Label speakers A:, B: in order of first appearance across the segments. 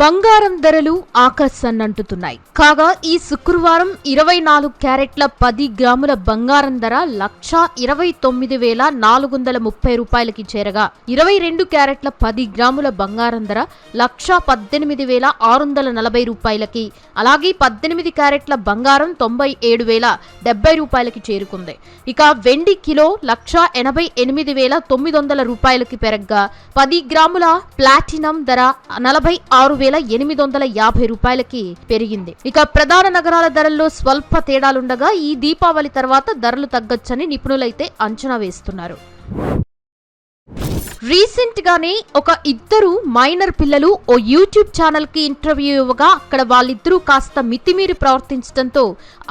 A: బంగారం ధరలు ఆకాశాన్నంటుతున్నాయి కాగా ఈ శుక్రవారం ఇరవై నాలుగు క్యారెట్ల పది గ్రాముల బంగారం ధర లక్ష ఇరవై తొమ్మిది వేల నాలుగు వందల ముప్పై రూపాయలకి చేరగా ఇరవై రెండు క్యారెట్ల పది గ్రాముల బంగారం ధర లక్ష పద్దెనిమిది వేల ఆరు వందల నలభై రూపాయలకి అలాగే పద్దెనిమిది క్యారెట్ల బంగారం తొంభై ఏడు వేల డెబ్బై రూపాయలకి చేరుకుంది. ఇక వెండి కిలో లక్ష ఎనభై ఎనిమిది వేల తొమ్మిది వందల రూపాయలకి పెరగ్గా పది గ్రాముల ప్లాటినం ధర నలభై ఆరు వేల ఎనిమిది వందల యాభై రూపాయలకి పెరిగింది. ఇక ప్రధాన నగరాల ధరల్లో స్వల్ప తేడాలుండగా ఈ దీపావళి తర్వాత ధరలు తగ్గొచ్చని నిపుణులైతే అంచనా వేస్తున్నారు. రీసెంట్ గానే ఒక ఇద్దరు మైనర్ పిల్లలు ఓ యూట్యూబ్ ఛానల్కి ఇంటర్వ్యూ ఇవ్వగా అక్కడ వాళ్ళిద్దరూ కాస్త మితిమీరి ప్రవర్తించడంతో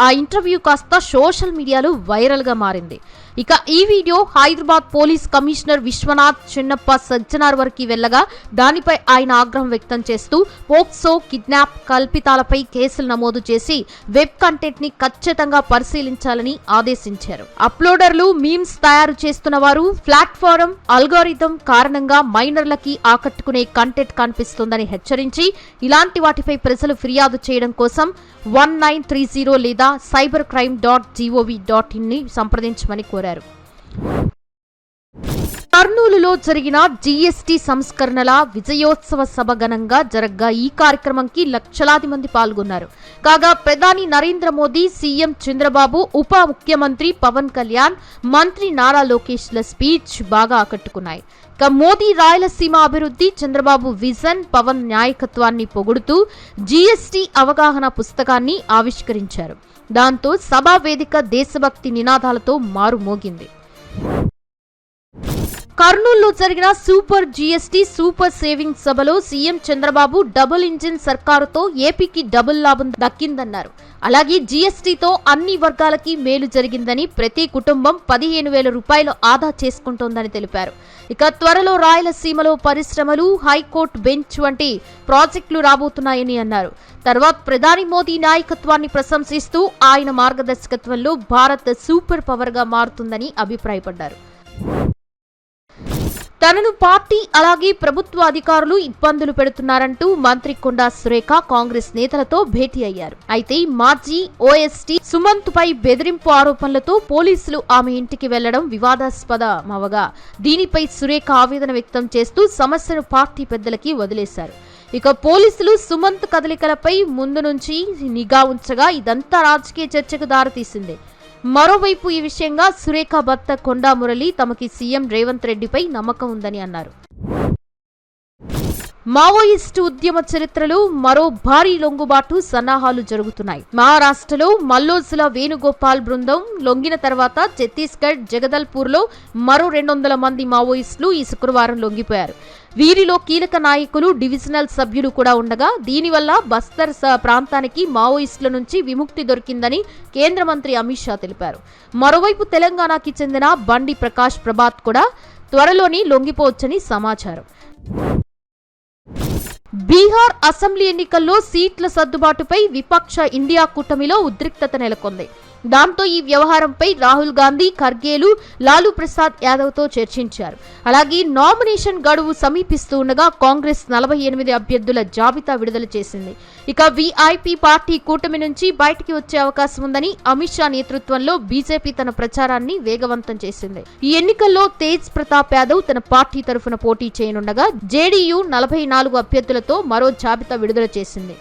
A: ఆ ఇంటర్వ్యూ కాస్త సోషల్ మీడియాలో వైరల్గా మారింది. ఇక ఈ video Hyderabad police commissioner Viswanath Chinnappa Sajjanar వరకు వెళ్ళగా దానిపై ఆయన ఆగ్రహం వ్యక్తం చేస్తూ పోక్సో కిడ్నాప్ కల్పితాలపై కేసులు నమోదు చేసి వెబ్ కంటెంట్ని ఖచ్చితంగా పరిశీలించాలని ఆదేశించారు. అప్లోడర్లు మీమ్స్ తయారు చేస్తున్న వారు ప్లాట్ఫారం అల్గోరిథం కారణంగా మైనర్లకి ఆకట్టుకునే కంటెంట్ కనిపిస్తుందని హెచ్చరించి ఇలాంటి వాటిపై ప్రజలు ఫిర్యాదు చేయడం కోసం వన్ నైన్ త్రీ జీరో లేదా cyber crime dot G O V dot ఇన్ని సంప్రదించమని కోరారు. కర్నూలులో జరిగిన జీఎస్టీ సంస్కరణల విజయోత్సవ సభ ఘనంగా జరగ్గా ఈ కార్యక్రమంకి లక్షలాది మంది పాల్గొన్నారు. కాగా ప్రధాని నరేంద్ర మోదీ సీఎం చంద్రబాబు ఉప ముఖ్యమంత్రి పవన్ కళ్యాణ్ మంత్రి నారా లోకేష్ల స్పీచ్ బాగా ఆకట్టుకున్నాయి. ఇక మోదీ రాయలసీమ అభివృద్ధి చంద్రబాబు విజన్ పవన్ నాయకత్వాన్ని పొగుడుతూ జీఎస్టీ అవగాహన పుస్తకాన్ని ఆవిష్కరించారు. దాంతో సభా వేదిక దేశభక్తి నినాదాలతో మారుమోగింది. కర్నూలులో జరిగిన సూపర్ జీఎస్టీ సూపర్ సేవింగ్ సభలో సీఎం చంద్రబాబు డబుల్ ఇంజిన్ సర్కారుతో ఏపీకి డబుల్ లాభం దక్కిందన్నారు. అలాగే జీఎస్టీతో అన్ని వర్గాలకి మేలు జరిగిందని ప్రతి కుటుంబం పదిహేను వేల రూపాయలు ఆదా చేసుకుంటోందని తెలిపారు. ఇక త్వరలో రాయలసీమలో పరిశ్రమలు హైకోర్టు బెంచ్ వంటి ప్రాజెక్టులు రాబోతున్నాయని అన్నారు. తర్వాత ప్రధాని మోదీ నాయకత్వాన్ని ప్రశంసిస్తూ ఆయన మార్గదర్శకత్వంలో భారత్ సూపర్ పవర్గా మారుతుందని అభిప్రాయపడ్డారు. తనను పార్టీ అలాగే ప్రభుత్వ అధికారులు ఇబ్బందులు పెడుతున్నారంటూ మంత్రి కొండా సురేఖ కాంగ్రెస్ నేతలతో భేటీ అయ్యారు. అయితే మాజీ ఓఎస్టీ సుమంత్ పై బెదిరింపు ఆరోపణలతో పోలీసులు ఆమె ఇంటికి వెళ్ళడం వివాదాస్పదమవగా దీనిపై సురేఖ ఆవేదన వ్యక్తం చేస్తూ సమస్యను పార్టీ పెద్దలకి వదిలేశారు. ఇక పోలీసులు సుమంత్ కదలికలపై ముందు నుంచి నిఘా ఉంచగా ఇదంతా రాజకీయ చర్చకు దారితీసింది. మరోవైపు ఈ విషయంగా సురేఖ భర్త కొండా మురళి తమకి సీఎం రేవంత్ రెడ్డిపై నమ్మకం ఉందని అన్నారు. మావోయిస్టు ఉద్యమ చరిత్రలో మరో భారీ లొంగుబాటు సన్నాహాలు జరుగుతున్నాయి. మహారాష్ట్రలో మల్లోజుల వేణుగోపాల్ బృందం లొంగిన తర్వాత ఛత్తీస్గఢ్ జగదల్పూర్లో మరో రెండు వందల మంది మావోయిస్టులు ఈ శుక్రవారం లొంగిపోయారు. వీరిలో కీలక నాయకులు డివిజనల్ సభ్యులు కూడా ఉండగా దీనివల్ల బస్తర్ ప్రాంతానికి మావోయిస్టుల నుంచి విముక్తి దొరికిందని కేంద్ర మంత్రి అమిత్ షా తెలిపారు. మరోవైపు తెలంగాణకి చెందిన బండి ప్రకాష్ ప్రభాత్ కూడా త్వరలోని లొంగిపోవచ్చని సమాచారం. బీహార్ అసెంబ్లీ ఎన్నికల్లో సీట్ల సర్దుబాటుపై విపక్ష ఇండియా కూటమిలో ఉద్రిక్తత నెలకొంది. దాంతో ఈ వ్యవహారంపై రాహుల్ గాంధీ ఖర్గేలు లాలూ ప్రసాద్ యాదవ్తో చర్చించారు. అలాగే నామినేషన్ గడువు సమీపిస్తూ ఉండగా కాంగ్రెస్ నలభై ఎనిమిది అభ్యర్థుల జాబితా విడుదల చేసింది. ఇక విఐపి పార్టీ కూటమి నుంచి బయటికి వచ్చే అవకాశం ఉందని అమిత్ షా నేతృత్వంలో బీజేపీ తన ప్రచారాన్ని వేగవంతం చేసింది. ఈ ఎన్నికల్లో తేజ్ ప్రతాప్ యాదవ్ తన పార్టీ తరఫున పోటీ చేయనుండగా జేడీయూ నలభై నాలుగు అభ్యర్థులతో మరో జాబితా విడుదల చేసింది.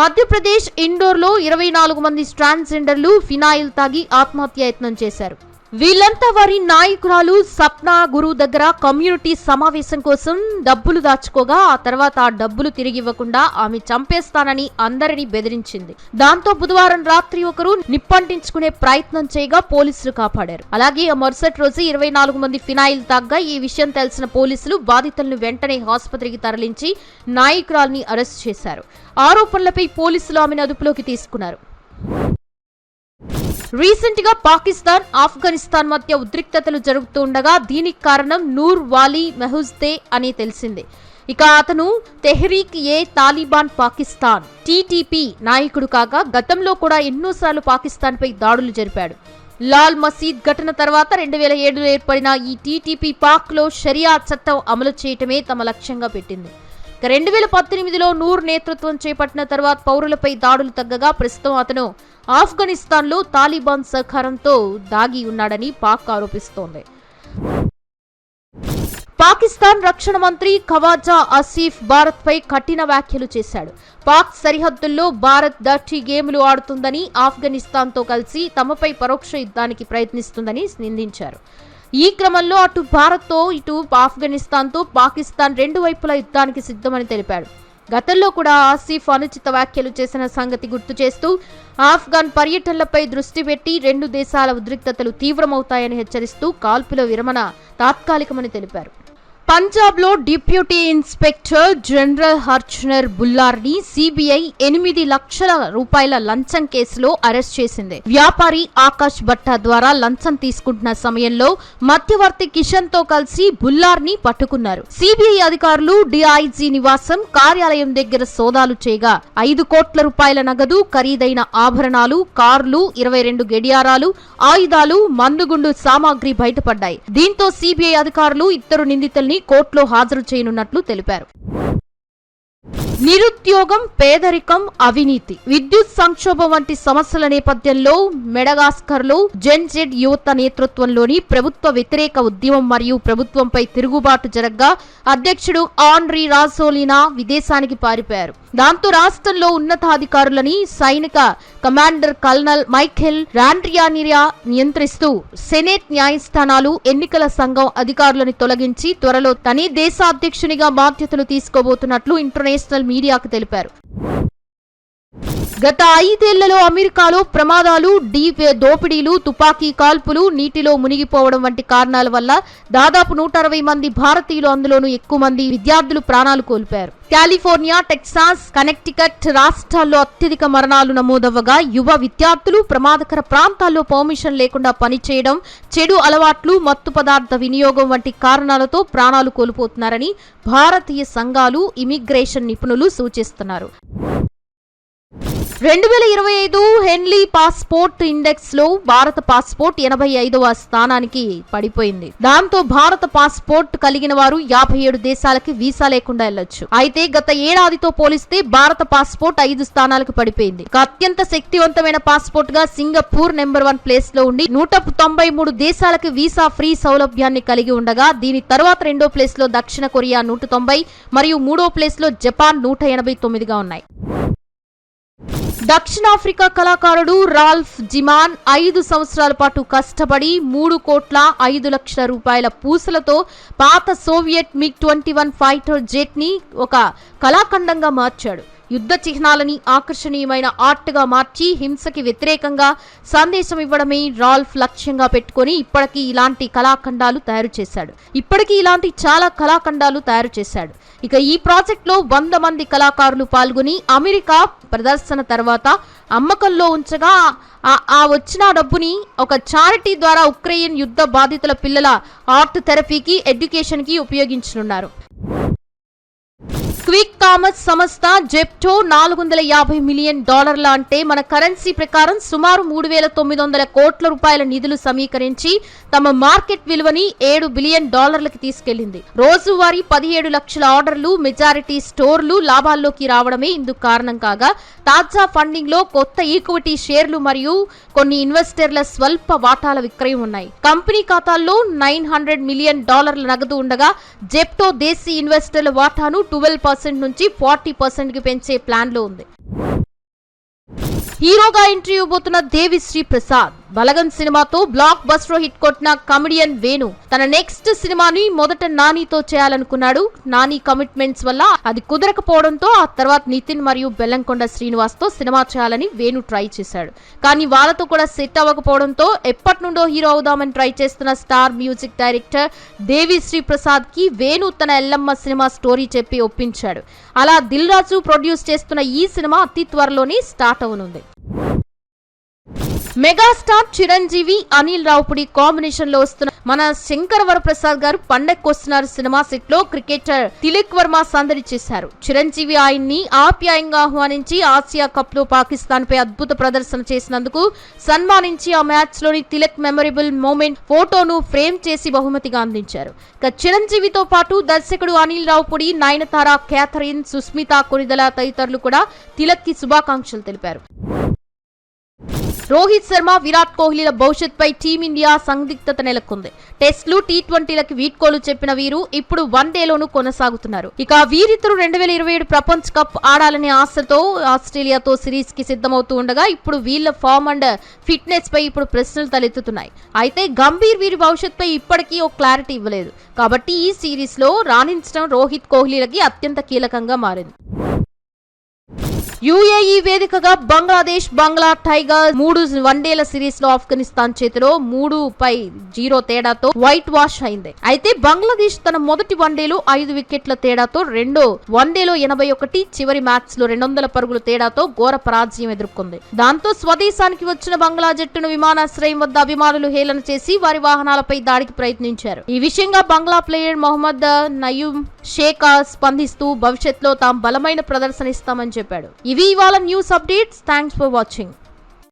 A: మధ్యప్రదేశ్ ఇండోర్లో ఇరవై నాలుగు మంది ట్రాన్స్జెండర్లు ఫినాయిల్ తాగి ఆత్మహత్య యత్నం చేశారు. వీళ్ళంతా వారి నాయకురాలు సప్నా గురు దగ్గర కమ్యూనిటీ సమావేశం కోసం డబ్బులు దాచుకోగా ఆ తర్వాత ఆ డబ్బులు తిరిగి ఇవ్వకుండా ఆమె చంపేస్తానని అందరినీ బెదిరించింది. దాంతో బుధవారం రాత్రి ఒకరు నిప్పంటించుకునే ప్రయత్నం చేయగా పోలీసులు కాపాడారు. అలాగే ఆ మరుసటి రోజు ఇరవై నాలుగు మంది ఫినాయిల్ తాగ్గా ఈ విషయం తెలిసిన పోలీసులు బాధితులను వెంటనే ఆసుపత్రికి తరలించి నాయకురాల్ని అరెస్ట్ చేశారు. ఆరోపణలపై పోలీసులు ఆమెను అదుపులోకి తీసుకున్నారు. రీసెంట్గా పాకిస్తాన్ ఆఫ్ఘనిస్తాన్ మధ్య ఉద్రిక్తతలు జరుగుతుండగా దీనికి కారణం నూర్ వాలీ మెహుజ్దే అని తెలిసింది. ఇక అతను తెహ్రీక్ ఏ తాలిబాన్ పాకిస్తాన్ టీటీపీ నాయకుడు కాగా గతంలో కూడా ఎన్నోసార్లు పాకిస్తాన్ పై దాడులు జరిపాడు. లాల్ మసీద్ ఘటన తర్వాత రెండు వేల ఏడులో ఏర్పడిన ఈ టీటీపీ పాక్లో షరియా చట్టం అమలు చేయటమే తమ లక్ష్యంగా పెట్టింది. రెండు వేల పద్దెనిమిదిలో నూర్ నేతృత్వం చేపట్టిన తర్వాత పౌరులపై దాడులు తగ్గగా ప్రస్తుతం అతను ఆఫ్ఘనిస్తాన్లో తాలిబాన్ సహకారంతో దాగి ఉన్నాడని పాక్ ఆరోపిస్తోంది. పాకిస్తాన్ రక్షణ మంత్రి ఖవాజా ఆసిఫ్ భారత్పై కఠిన వ్యాఖ్యలు చేశాడు. పాక్ సరిహద్దుల్లో భారత్ డర్టీ గేమ్లు ఆడుతుందని ఆఫ్ఘనిస్తాన్తో కలిసి తమపై పరోక్ష యుద్ధానికి ప్రయత్నిస్తుందని నిందించారు. ఈ క్రమంలో అటు భారత్తో ఇటు ఆఫ్ఘనిస్తాన్తో పాకిస్తాన్ రెండు వైపుల యుద్ధానికి సిద్ధమని తెలిపాడు. గతంలో కూడా ఆసిఫ్ అనుచిత వ్యాఖ్యలు చేసిన సంగతి గుర్తు చేస్తూ ఆఫ్ఘన్ పర్యటనలపై దృష్టి పెట్టి రెండు దేశాల ఉద్రిక్తతలు తీవ్రమవుతాయని హెచ్చరిస్తూ కాల్పుల విరమణ తాత్కాలికమని తెలిపారు. పంజాబ్లో డిప్యూటీ ఇన్స్పెక్టర్ జనరల్ హర్చనర్ బుల్లార్ని సిబిఐ ఎనిమిది లక్షల రూపాయల లంచం కేసులో అరెస్ట్ చేసింది. వ్యాపారి ఆకాష్ భట్టా ద్వారా లంచం తీసుకుంటున్న సమయంలో మధ్యవర్తి కిషన్తో కలిసి బుల్లార్ని పట్టుకున్నారు. సిబిఐ అధికారులు డిఐజీ నివాసం కార్యాలయం దగ్గర సోదాలు చేయగా ఐదు కోట్ల రూపాయల నగదు ఖరీదైన ఆభరణాలు కార్లు ఇరవై రెండు గడియారాలు ఆయుధాలు మందుగుండు సామాగ్రి బయటపడ్డాయి. దీంతో సిబిఐ అధికారులు ఇద్దరు నిందితుల్ని కోర్టులో హాజరు చేయనున్నట్లు తెలిపారు. నిరుద్యోగం పేదరికం అవినీతి విద్యుత్ సంక్షోభం వంటి సమస్యల నేపథ్యంలో మెడగాస్కర్లో జెన్జెడ్ యువత నేతృత్వంలోని ప్రభుత్వ వ్యతిరేక ఉద్యమం మరియు ప్రభుత్వంపై తిరుగుబాటు జరగ్గా అధ్యక్షుడు ఆన్రీ రాసోలినా విదేశానికి పారిపోయారు. దాంతో రాష్ట్రంలో ఉన్నతాధికారులని సైనిక కమాండర్ కల్నల్ మైఖెల్ రాండ్రియానిరియా నియంత్రిస్తూ సెనేట్ న్యాయస్థానాలు ఎన్నికల సంఘం అధికారులను తొలగించి త్వరలో తనే దేశాధ్యక్షునిగా బాధ్యతలు తీసుకోబోతున్నట్లు ఇంటర్నేషనల్ మీడియాకు తెలిపారు. గత ఐదేళ్ళలో అమెరికాలో ప్రమాదాలు డీ దోపిడీలు తుపాకీ కాల్పులు నీటిలో మునిగిపోవడం వంటి కారణాల వల్ల దాదాపు నూట అరవై మంది భారతీయులు అందులోనూ ఎక్కువ మంది విద్యార్థులు ప్రాణాలు కోల్పోయారు. కాలిఫోర్నియా టెక్సాస్ కనెక్టికట్ రాష్ట్రాల్లో అత్యధిక మరణాలు నమోదవ్వగా యువ విద్యార్థులు ప్రమాదకర ప్రాంతాల్లో పర్మిషన్ లేకుండా పనిచేయడం చెడు అలవాట్లు మత్తు పదార్థ వినియోగం వంటి కారణాలతో ప్రాణాలు కోల్పోతున్నారని భారతీయ సంఘాలు ఇమిగ్రేషన్ నిపుణులు సూచిస్తున్నారు. రెండు వేల ఇరవై ఐదు హెన్లీ పాస్పోర్ట్ ఇండెక్స్లో భారత పాస్పోర్ట్ ఎనభై ఐదవ స్థానానికి పడిపోయింది. దాంతో భారత పాస్పోర్ట్ కలిగిన వారు యాభై ఏడు దేశాలకి వీసా లేకుండా వెళ్ళొచ్చు అయితే గత ఏడాదితో పోలిస్తే భారత పాస్పోర్ట్ ఐదు స్థానాలకు పడిపోయింది. అత్యంత శక్తివంతమైన పాస్పోర్ట్గా సింగపూర్ నెంబర్ వన్ ప్లేస్లో ఉండి నూట తొంభై మూడు దేశాలకు వీసా ఫ్రీ సౌలభ్యాన్ని కలిగి ఉండగా దీని తర్వాత రెండో ప్లేస్లో దక్షిణ కొరియా నూట తొంభై మరియు మూడో ప్లేస్లో జపాన్ నూట ఎనభై తొమ్మిదిగా ఉన్నాయి. దక్షిణాఫ్రికా కళాకారుడు రాల్ఫ్ జిమాన్ ఐదు సంవత్సరాల పాటు కష్టపడి మూడు కోట్ల ఐదు లక్షల రూపాయల పూసలతో పాత Soviet MiG twenty one fighter జెట్ని ఒక కళాఖండంగా మార్చాడు. యుద్ధ చిహ్నాలని ఆకర్షణీయమైన ఆర్ట్గా మార్చి హింసకి వ్యతిరేకంగా సందేశం ఇవ్వడమే రాల్ఫ్ లక్ష్యంగా పెట్టుకొని ఇప్పటికీ ఇలాంటి కళాఖండాలు తయారు చేశాడు. ఇప్పటికీ ఇలాంటి చాలా కళాఖండాలు తయారు చేశాడు. ఇక ఈ ప్రాజెక్ట్లో వంద మంది కళాకారులు పాల్గొని అమెరికా ప్రదర్శన తర్వాత అమ్మకంలో ఉంచగా ఆ- ఆ వచ్చిన డబ్బుని ఒక చారిటీ ద్వారా ఉక్రెయిన్ యుద్ధ బాధితుల పిల్లల ఆర్ట్ థెరపీకి ఎడ్యుకేషన్కి ఉపయోగించనున్నారు. క్విక్ కామర్స్ సంస్థ జెప్టో నాలుగు వందల యాభై మిలియన్ డాలర్ల అంటే మన కరెన్సీ ప్రకారం సుమారు మూడు వేల తొమ్మిది వందల కోట్ల రూపాయల నిధులు సమీకరించి తమ మార్కెట్ విలువని ఏడు బిలియన్ డాలర్లకి తీసుకెళ్ళింది రోజువారీ పదిహేడు లక్షల ఆర్డర్లు మెజారిటీ స్టోర్లు లాభాల్లోకి రావడమే ఇందుకు కారణం కాగా తాజా ఫండింగ్లో కొత్త ఈక్విటీ షేర్లు మరియు కొన్ని ఇన్వెస్టర్ల స్వల్ప వాటాల విక్రయం ఉన్నాయి. కంపెనీ ఖాతాల్లో నైన్ హండ్రెడ్ మిలియన్ డాలర్ల నగదు ఉండగా జెప్టో దేశీ ఇన్వెస్టర్ల వాటాను ట్వెల్వ్ పర్సెంట్ నుంచి ఫార్టీ పర్సెంట్కి పెంచే ప్లాన్లో ఉంది. హీరోగా ఎంట్రీ ఇవ్వబోతున్న దేవిశ్రీ ప్రసాద్. బలగం సినిమాతో బ్లాక్ బస్టర్ హిట్ కొట్టిన కమెడియన్ వేణు. తన నెక్స్ట్ సినిమాని మొదట నానితో చేయాలనుకున్నాడు. నాని కమిట్మెంట్స్ వల్ల అది కుదరకపోవడంతో ఆ తర్వాత నితిన్ మరియు బెల్లంకొండ శ్రీనివాస్తో సినిమా చేయాలని వేణు ట్రై చేశాడు. కానీ వాళ్ళతో కూడా సెట్ అవ్వకపోవడంతో ఎప్పటి నుండో హీరో అవుదామని ట్రై చేస్తున్న స్టార్ మ్యూజిక్ డైరెక్టర్ దేవిశ్రీ ప్రసాద్కి వేణు తన ఎల్లమ్మ సినిమా స్టోరీ చెప్పి ఒప్పించాడు. అలా దిల్ రాజు ప్రొడ్యూస్ చేస్తున్న ఈ సినిమా అతి త్వరలోనే స్టార్ట్ అవనుంది. మెగాస్టార్ చిరంజీవి అనిల్ రావుపుడి కాంబినేషన్లో వస్తున్న మన శంకర వరప్రసాద్ గారు పండక్కొస్తున్నారు సినిమా సెట్లో క్రికెటర్ తిలక్ వర్మ సందడి చేశారు. చిరంజీవి ఆయన్ని ఆప్యాయంగా ఆహ్వానించి ఆసియా కప్లో పాకిస్తాన్ పై అద్భుత ప్రదర్శన చేసినందుకు సన్మానించి ఆ మ్యాచ్లోని తిలక్ మెమరబుల్ మూమెంట్ ఫోటోను ఫ్రేమ్ చేసి బహుమతిగా అందించారు. ఇక చిరంజీవితో పాటు దర్శకుడు అనిల్ రావుపుడి నయనతార క్యాథరిన్ సుస్మిత కొనిదల తదితరులు కూడా తిలక్కి శుభాకాంక్షలు తెలిపారు. రోహిత్ శర్మ విరాట్ కోహ్లీల భవిష్యత్పై టీమిండియా సందిగ్ధత నెలకొంది. టెస్టులు టీ ట్వంటీలకి వీడ్కోలు చెప్పిన వీరు ఇప్పుడు వన్ డేలోనూ కొనసాగుతున్నారు. ఇక వీరిద్దరు రెండు వేల ఇరవై ఏడు ప్రపంచ కప్ ఆడాలనే ఆశతో ఆస్ట్రేలియాతో సిరీస్కి సిద్ధమవుతూ ఉండగా ఇప్పుడు వీళ్ళ ఫామ్ అండ్ ఫిట్నెస్ పై ఇప్పుడు ప్రశ్నలు తలెత్తుతున్నాయి. అయితే గంభీర్ వీరి భవిష్యత్పై ఇప్పటికీ ఒక క్లారిటీ ఇవ్వలేదు. కాబట్టి ఈ సిరీస్లో రాణించడం రోహిత్ కోహ్లీలకి అత్యంత కీలకంగా మారింది. యుఏఈ వేదికగా బంగ్లాదేశ్ బంగ్లా టైగర్ మూడు వన్డేల సిరీస్లో ఆఫ్ఘనిస్తాన్ చేతిలో మూడు పై జీరో తేడాతో వైట్ వాష్ అయింది. అయితే బంగ్లాదేశ్ తన మొదటి వన్డేలో ఐదు వికెట్ల తేడాతో రెండో వన్డేలో ఎనభై ఒకటి చివరి మ్యాచ్లో రెండు వందల పరుగుల తేడాతో ఘోర పరాజయం ఎదుర్కొంది. దాంతో స్వదేశానికి వచ్చిన బంగ్లా జట్టును విమానాశ్రయం వద్ద అభిమానులు హేళన చేసి వారి వాహనాలపై దాడికి ప్రయత్నించారు. ఈ విషయంగా బంగ్లా ప్లేయర్ మొహమ్మద్ నయూమ్ షేకా స్పందిస్తూ భవిష్యత్తులో తాము బలమైన ప్రదర్శన ఇస్తామని చెప్పాడు. ఇవి ఇవాళ news updates thanks for watching